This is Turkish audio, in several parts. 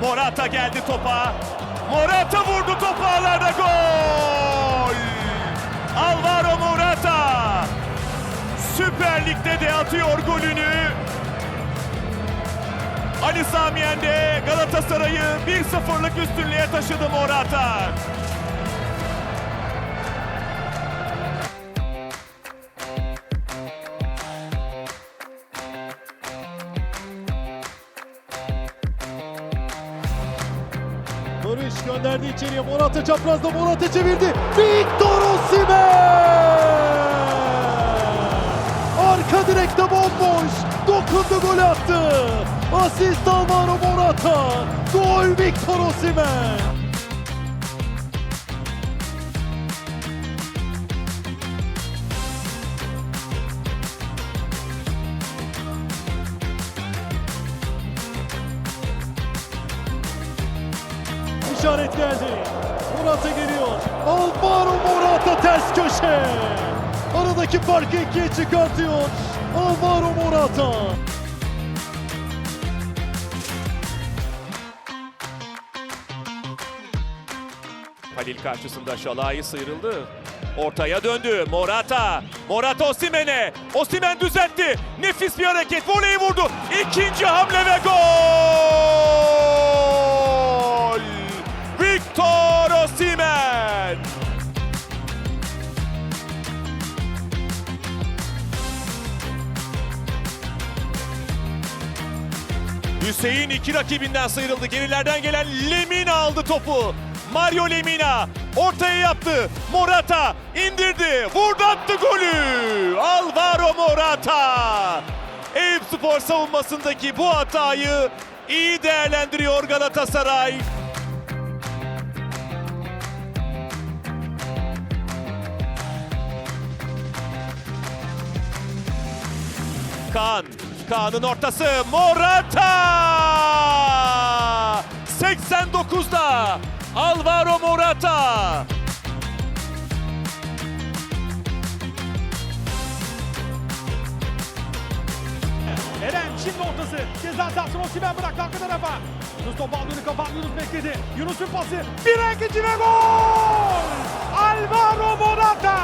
Morata geldi topa. Morata vurdu topu ağlarda gol. Alvaro Morata. Süper Lig'de de atıyor golünü. Ali Samiyen de Galatasaray'ı 1-0'lık üstünlüğe taşıdı Morata. Barış gönderdi içeriye. Morata çaprazda Morata çevirdi. Victor Osimhen! Arka direkte bomboş. Dokundu gol attı. Asist Alvaro Morata. Gol Victor Osimhen. İşaret geldi. Morata geliyor. Alvaro Morata ters köşe. Aradaki farkı ikiye çıkartıyor. Alvaro Morata. Halil karşısında Şalai sıyrıldı. Ortaya döndü. Morata. Morata Osimen'e. Osimen düzeltti. Nefis bir hareket. Voleyi vurdu. İkinci hamle ve gol! Hüseyin iki rakibinden sıyrıldı. Gerilerden gelen Lemina aldı topu. Mario Lemina ortaya yaptı. Morata indirdi. Vurdu attı golü. Alvaro Morata. Eyüp Spor savunmasındaki bu hatayı iyi değerlendiriyor Galatasaray. Kaan. Kaan'ın ortası. Morata! 89'da Alvaro Morata. Eren şimdi ortası. Ceza sahasına Osimhen bıraktı arka tarafa. Yunus topu aldığını kapan Yunus bekledi. Yunus'un pası. Bir ikinci ve gol! Alvaro Morata!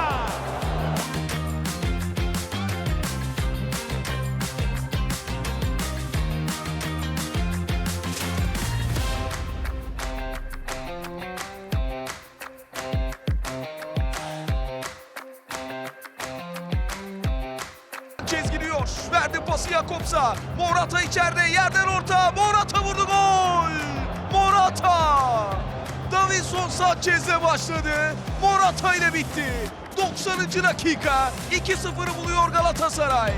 Çizgiliyor. Verdi pası Jakobs'a. Morata içeride. Yerden orta. Morata vurdu gol. Morata. Davinson Sanchez'le başladı. Morata ile bitti. 90. dakika 2-0'ı buluyor Galatasaray.